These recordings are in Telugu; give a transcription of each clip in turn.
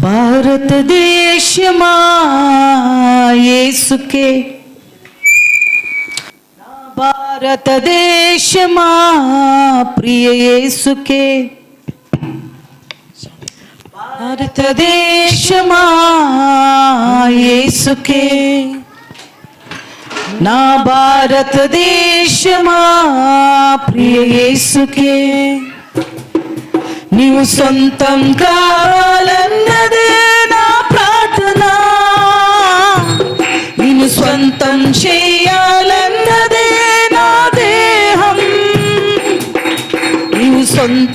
భారతదేశమా యేసుకే? నా భారతదేశమా ప్రియ యేసుకే? భారతదేశమా యేసుకే? నా భారతదేశమా ప్రియ యేసుకే? నీవు సొంతం కావాలని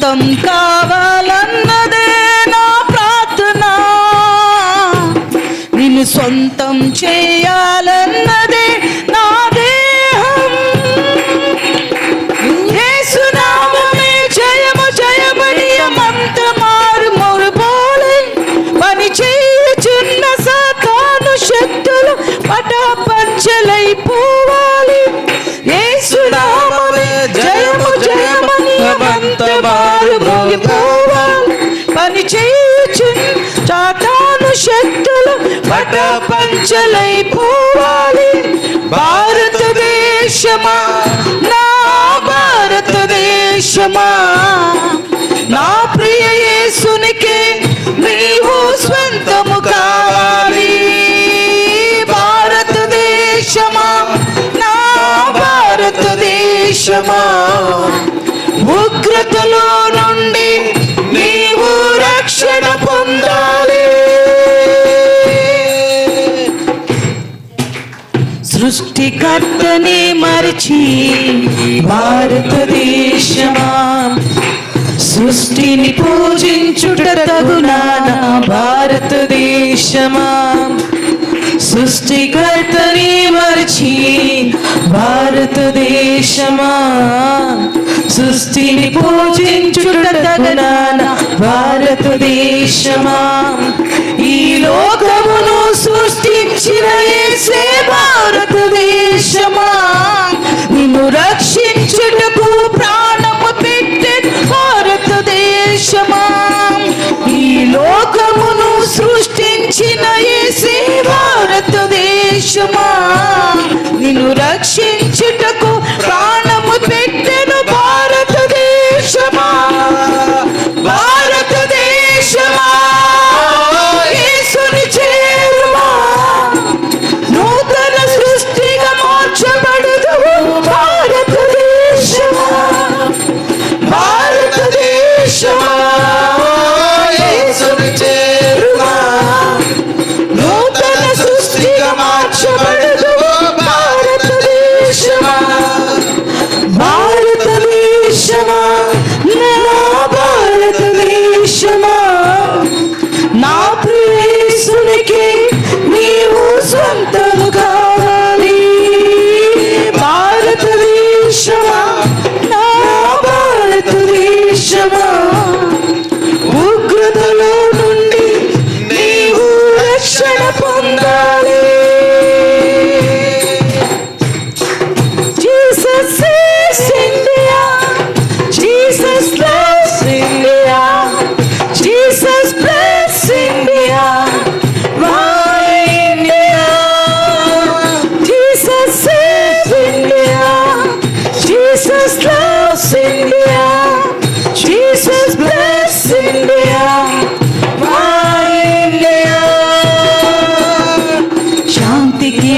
సొంతం కావాలన్నదే నా ప్రార్థన. నిన్ను సొంతం భారతదేశమా నా భారతదేశమా నా సృష్టికర్తని మరిచి భారతదేశమా. సృష్టిని పూజించుట తగునా భారతదేశమా. సృష్టికర్తని మరిచి భారతదేశమా. సృష్టిని పూజించుట భారతదేశమా. ఈ లోకమును సృష్టించిన యేసే భారతదేశమా. నిన్ను రక్షించుటకు ప్రాణము పెట్టే భారతదేశమా. ఈ లోకమును సృష్టించిన భారతదేశమా నిన్ను రక్షించుటకు పొందాలి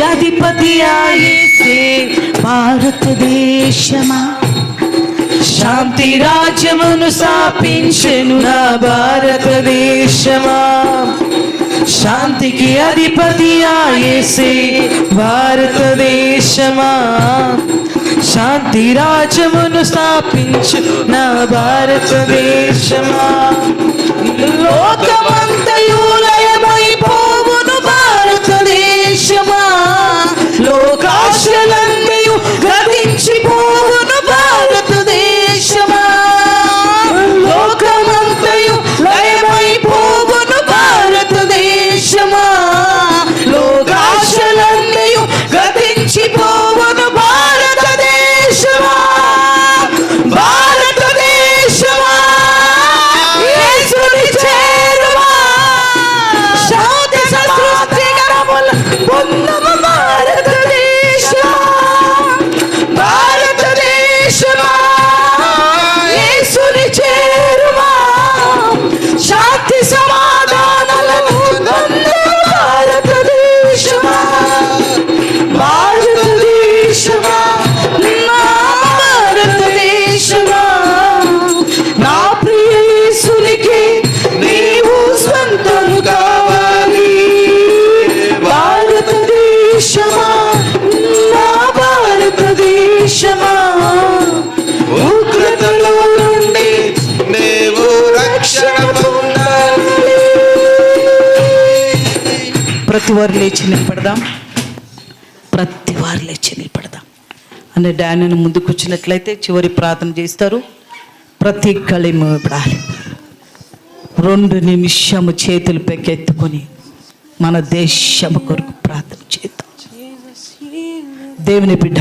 అధిపతియాయేసే భారతదేశమా. శాంతి రాజ్యమును స్థాపించెను నా భారతదేశమా. శాంతికి అధిపతియాయేసే భారతదేశమా. శాంతి రాజ్యమును స్థాపించు నా భారతదేశమా. లోకమా ప్రతి వారు లేచి నిలబడదాం. ప్రతి వారు లేచి నిలబడదాం. అనే డానిని ముందుకు వచ్చినట్లయితే చివరి ప్రార్థన చేస్తారు. ప్రతి కళి రెండు నిమిషము చేతులు పెకెత్తుకొని మన దేశము కొరకు ప్రార్థన చేద్దాం. దేవుని బిడ్డ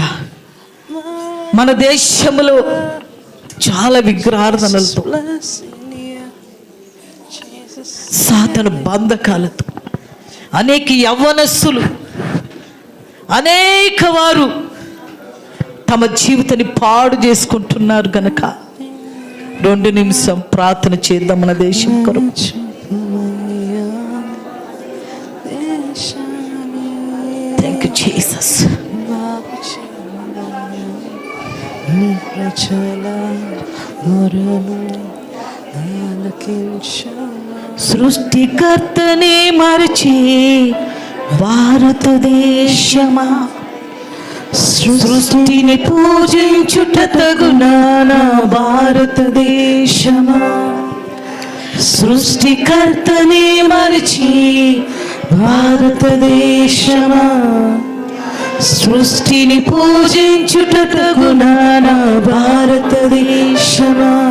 మన దేశంలో చాలా విగ్రహార్థనలతో సాతన బంధకాలతో అనేక యవ్వనస్సులు అనేక వారు తమ జీవితాన్ని పాడు చేసుకుంటున్నారు గనక. రెండు నిమిషం ప్రార్థన చేద్దాం మన దేశం కొరకు. థ్యాంక్ యూ జీసస్ నీ ప్రజల సృష్టికర్తనే మరచి భారతదేశమా. సృష్టిని పూజించుట తగునానా భారతదేశమా. సృష్టికర్తనే మరచి భారతదేశమా. సృష్టిని పూజించుట తగునానా భారతదేశమా.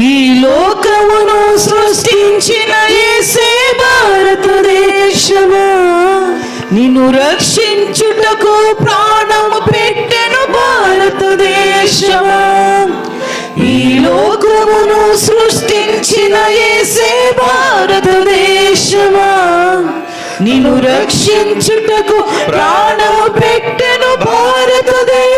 ఈ లోకమును సృష్టించిన ఏసే భారతదేశమా? నిన్ను రక్షించుటకు ప్రాణము పెట్టెను భారతదేశమా? ఈ లోకమును సృష్టించిన ఏసే భారతదేశమా? నిన్ను రక్షించుటకు ప్రాణము పెట్టెను భారతదేశ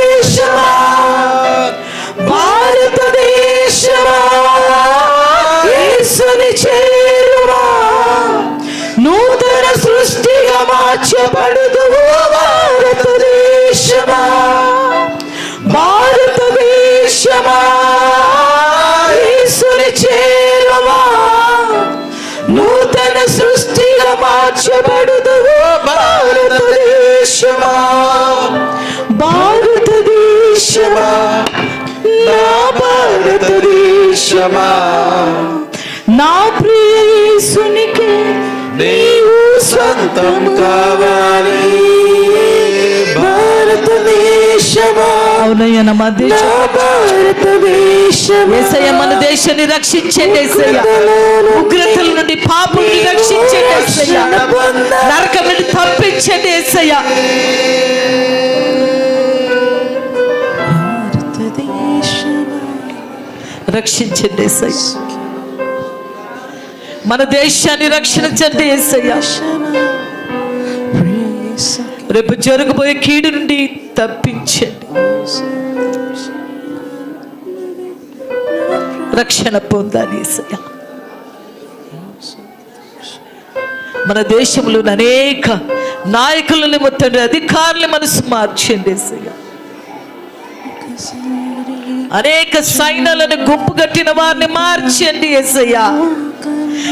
భారతదేశమా నా భారతదేశమా? నా ప్రియేసునికి నీవు సొంతం కావాలి. భారతదేశమా? అవునయ్య మన దేశాన్ని రక్షించండి ఏసయ్య. ఉగ్రతల నుండి పాపం నుండి రక్షించండి ఏసయ్య. నరకం నుండి తప్పించండి ఏసయ్య. రక్షించండి ఏసయ్య. మన దేశాన్ని రక్షించండి ఏసయ్య. రేపు జరగబోయే కీడు నుండి తప్పించండి. రక్షణ పొందాలి ఏసయ్య. మన దేశంలో అనేక నాయకులను మొత్తం అధికారులు మనసు మార్చండి ఏసయ్య. అనేక సైన్యాలను గుంపు కట్టిన వారిని మార్చండి ఏసయ్య.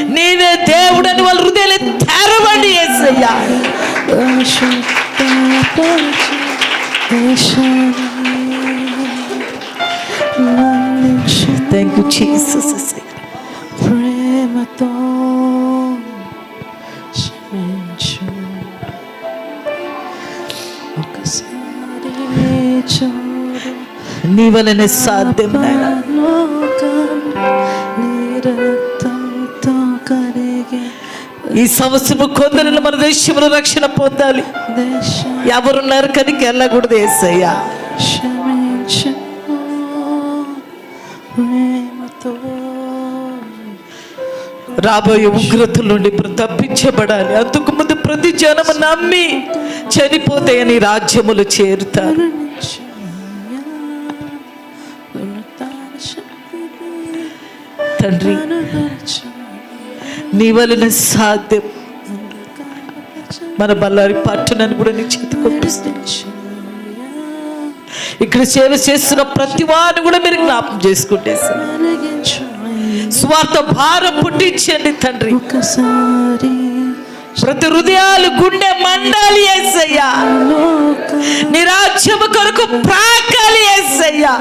నీవే దేవుడని వాళ్ళ హృదయాలు తెరవండి ఏసయ్య. థ్యాంక్ యూ జీసస్ ప్రేమతో నీ వలనే సాధ్యం నాయనా. ఈ సంవత్సరం కొందరిని మన దేశంలో రక్షణ పొందాలి. దేశం ఎవరున్నారు కనుక వెళ్ళకూడదు ఏసయ్యా. రాబోయే ఉగ్రతల నుండి ఇప్పుడు తప్పించబడాలి. అందుకు ముందు ప్రతి జనము నమ్మి చనిపోతాయని రాజ్యములు చేరుతారు. తండ్రి. నీ వలన సాధ్యం. మన బళ్ళారి పట్టునని కూడా నీ చేతికొప్పిస్తుంది ఇక్కడ సేవ చేస్తున్న ప్రతి వారిని కూడా మీరు జ్ఞాపం చేసుకుంటే స్వార్థ భారం పుట్టించండి తండ్రి. ప్రతి హృదయాలు గుండె మండాలి ఏసయ్యా. నీ రాజ్యము కొరకు ప్రాకాలి ఏసయ్యా.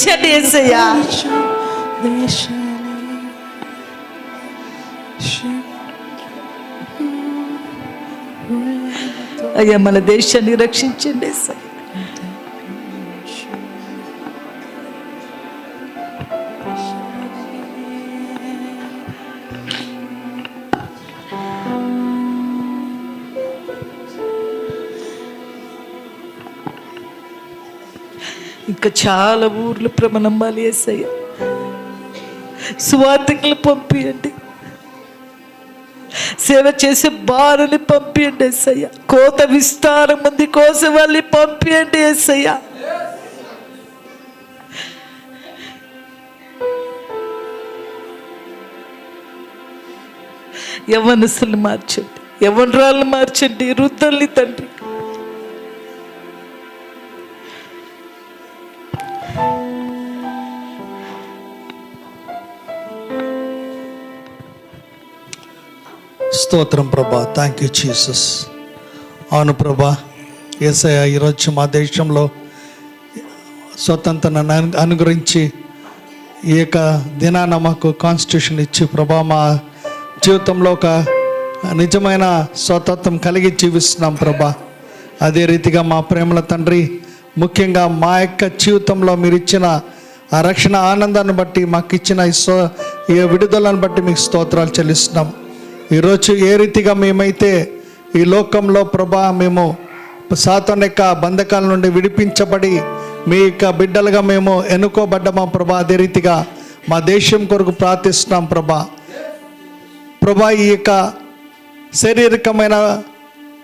రక్షణ ఏసయ్యా అయ్యా మన దేశాన్ని రక్షించండి ఏసయ్యా ఇంకా చాలా ఊర్లు ప్రమణమ్మాలి ఏసయ్య. స్వార్థకులు పంపియండి. సేవ చేసే బారుని పంపియండి ఏసయ్య. కోత విస్తారం ఉంది కోసం వాళ్ళని పంపియండి ఏసయ్య. యవనసులు మార్చండి. యవనరాలు మార్చండి వృద్ధుల్ని తండ్రి. స్తోత్రం ప్రభా. థ్యాంక్ యూ జీసస్ అవును ప్రభా. ఏసయ ఈరోజు మా దేశంలో స్వతంత్రాన్ని అను- అనుగ్రహించి ఈ యొక్క దినాన మాకు కాన్స్టిట్యూషన్ ఇచ్చి ప్రభా మా జీవితంలో ఒక నిజమైన స్వతంత్రం కలిగి జీవిస్తున్నాం ప్రభా. అదే రీతిగా మా ప్రేమల తండ్రి ముఖ్యంగా మా యొక్క జీవితంలో మీరు ఇచ్చిన ఆ రక్షణ ఆనందాన్ని బట్టి మాకు ఇచ్చిన ఈ విడుదలను బట్టి మీకు స్తోత్రాలు చెల్లిస్తున్నాం. ఈరోజు ఏ రీతిగా మేమైతే ఈ లోకంలో ప్రభా మేము సాతాన్ యొక్క బంధకాల నుండి విడిపించబడి మీ యొక్క బిడ్డలుగా మేము ఎన్నుకోబడ్డమా ప్రభా? అదే రీతిగా మా దేశం కొరకు ప్రార్థిస్తున్నాం ప్రభా. ప్రభా ఈ యొక్క శారీరకమైన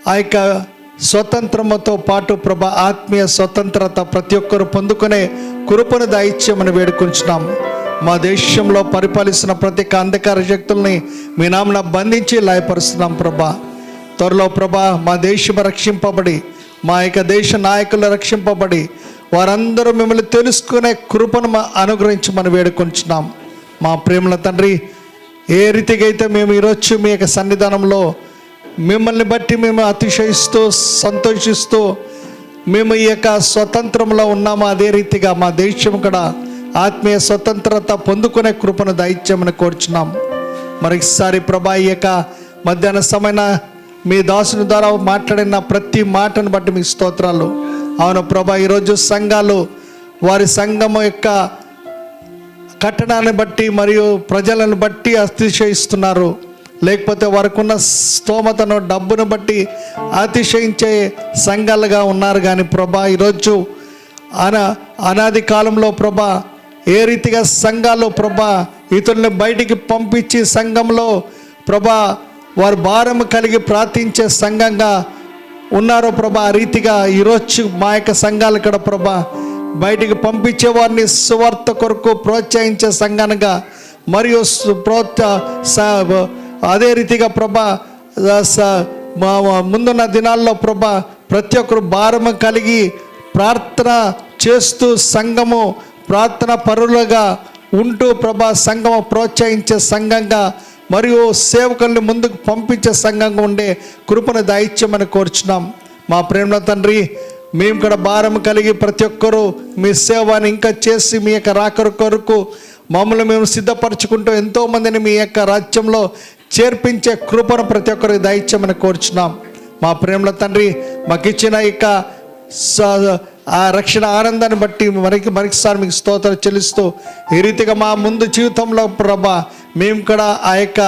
ఆ యొక్క స్వతంత్రముతో పాటు ప్రభా ఆత్మీయ స్వతంత్రత ప్రతి ఒక్కరు పొందుకునే కృపను దాయిత్యమని వేడుకుంటున్నాము మా దేశంలో పరిపాలిస్తున్న ప్రతి ఒక్క అంధకార శక్తుల్ని మీ నామన బంధించి లయపరుస్తున్నాం ప్రభా. త్వరలో ప్రభా మా దేశం రక్షింపబడి మా యొక్క దేశ నాయకులు రక్షింపబడి వారందరూ మిమ్మల్ని తెలుసుకునే కృపను మా అనుగ్రహించమని వేడుకుంటున్నాం మా ప్రేమల తండ్రి ఏ రీతిగా అయితే మేము ఈరోజు మీ యొక్క సన్నిధానంలో మిమ్మల్ని బట్టి మేము అతిశయిస్తూ సంతోషిస్తూ మేము ఈ యొక్క స్వతంత్రంలో ఉన్నాము అదే రీతిగా మా దేశం కూడా ఆత్మీయ స్వతంత్రత పొందుకునే కృపను దైత్యమని కోరుచున్నాం. మరొకసారి ప్రభా ఈ యొక్క మధ్యాహ్న సమయన మీ దాసుని ద్వారా మాట్లాడిన ప్రతి మాటను బట్టి మీకు స్తోత్రాలు. అవును ప్రభా ఈరోజు సంఘాలు వారి సంఘము యొక్క కట్టడాన్ని బట్టి మరియు ప్రజలను బట్టి అతిశయిస్తున్నారు. లేకపోతే వారికి ఉన్న స్తోమతను డబ్బును బట్టి అతిశయించే సంఘాలుగా ఉన్నారు. కానీ ప్రభా ఈరోజు అన అనాది కాలంలో ప్రభా ఏ రీతిగా సంఘాలు ప్రభా ఇతరులను బయటికి పంపించి సంఘంలో ప్రభా వారు భారం కలిగి ప్రార్థించే సంఘంగా ఉన్నారో ప్రభా ఆ రీతిగా ఈరోజు మా యొక్క సంఘాలు ఇక్కడ ప్రభా బయటికి పంపించే వారిని సువార్త కొరకు ప్రోత్సహించే సంఘాలుగా మరియు ప్రోత్స అదే రీతిగా ప్రభా స- ముందున్న దినాల్లో ప్రభా ప్రతి ఒక్కరు భారము కలిగి ప్రార్థన చేస్తూ సంఘము ప్రార్థన పరులుగా ఉంటూ ప్రభా సంఘం ప్రోత్సహించే సంఘంగా మరియు సేవకుల్ని ముందుకు పంపించే సంఘంగా ఉండే కృపను దాయిత్యమని కోరుచున్నాం. మా ప్రేమ తండ్రి మేము కూడా భారం కలిగి ప్రతి ఒక్కరూ మీ సేవని ఇంకా చేసి మీ యొక్క రాకరు కొరకు మమ్మల్ని మేము సిద్ధపరచుకుంటూ ఎంతోమందిని మీ యొక్క రాజ్యంలో చేర్పించే కృపను ప్రతి ఒక్కరికి దయచేయమని కోరుచున్నాం. మా ప్రేమల తండ్రి మాకు ఇచ్చిన యొక్క ఆ రక్షణ ఆనందాన్ని బట్టి మనకి మరొకసారి మీకు స్తోత్రం చెల్లిస్తూ ఈ రీతిగా మా ముందు జీవితంలో ప్రభా మేము కూడా ఆ యొక్క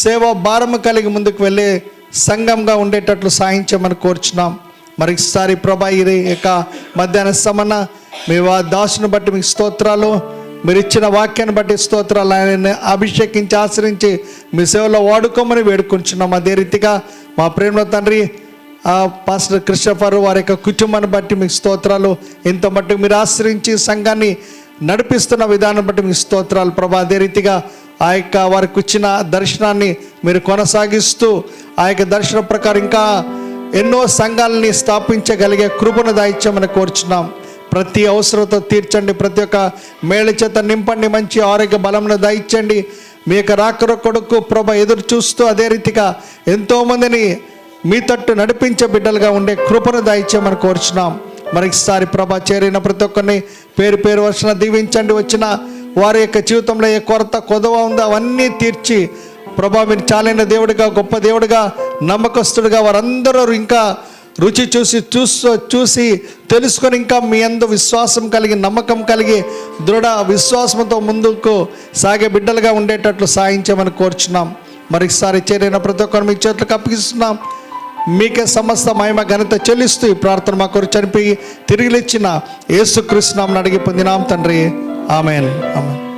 సేవ భారము కలిగి ముందుకు వెళ్ళే సంఘంగా ఉండేటట్లు సాయించమని కోరుచున్నాం. మరొకసారి ప్రభా ఈ యొక్క మధ్యాహ్న సమన మీ దాసును దాసుని బట్టి మీకు స్తోత్రాలు మీరు ఇచ్చిన వాక్యాన్ని బట్టి స్తోత్రాలు ఆయన అభిషేకించి ఆశ్రయించి మీ సేవలో వాడుకోమని వేడుకుంటున్నాం అదే రీతిగా మా ప్రేమ తండ్రి పాస్టర్ క్రిస్టఫర్ వారి యొక్క కుటుంబాన్ని బట్టి మీకు స్తోత్రాలు. ఇంత మట్టుకు మీరు ఆశ్రయించి సంఘాన్ని నడిపిస్తున్న విధానం బట్టి మీకు స్తోత్రాలు. ప్రభా అదే రీతిగా ఆ యొక్క వారికి వచ్చిన దర్శనాన్ని మీరు కొనసాగిస్తూ ఆ యొక్క దర్శనం ప్రకారం ఇంకా ఎన్నో సంఘాలని స్థాపించగలిగే కృపను దాయిత్యమని కోరుచున్నాం. ప్రతి అవసరత తీర్చండి. ప్రతి ఒక్క మేళ చేత నింపండి. మంచి ఆరోగ్య బలంను దాయిచ్చండి. మీ యొక్క రాకర కొడుకు ప్రభ ఎదురు చూస్తూ అదే రీతిగా ఎంతోమందిని మీ తట్టు నడిపించే బిడ్డలుగా ఉండే కృపను దాయిచ్చామని కోరుచున్నాం. మరొకసారి ప్రభ చేరిన ప్రతి ఒక్కరిని పేరు పేరు వచ్చిన దీవించండి. వచ్చిన వారి యొక్క జీవితంలో ఏ కొరత కొదవ ఉందో అవన్నీ తీర్చి ప్రభా మీరు చాలైన దేవుడిగా గొప్ప దేవుడిగా నమ్మకస్తుడిగా వారందరూ ఇంకా రుచి చూసి చూస్తూ చూసి తెలుసుకొని ఇంకా మీ అందు విశ్వాసం కలిగి నమ్మకం కలిగి దృఢ విశ్వాసంతో ముందుకు సాగే బిడ్డలుగా ఉండేటట్లు సాయించమని కోరుచున్నాం. మరొకసారి చేరిన ప్రతి ఒక్కరు మీ చేతులకు అప్పగిస్తున్నాం. మీకే సమస్త మహిమ ఘనత చెల్లిస్తూ ఈ ప్రార్థన మా కొరకు చనిపోయి తిరిగి ఇచ్చిన యేసుకృష్ణం అడిగి పొందినాం తండ్రి. ఆమెన్. ఆమెన్.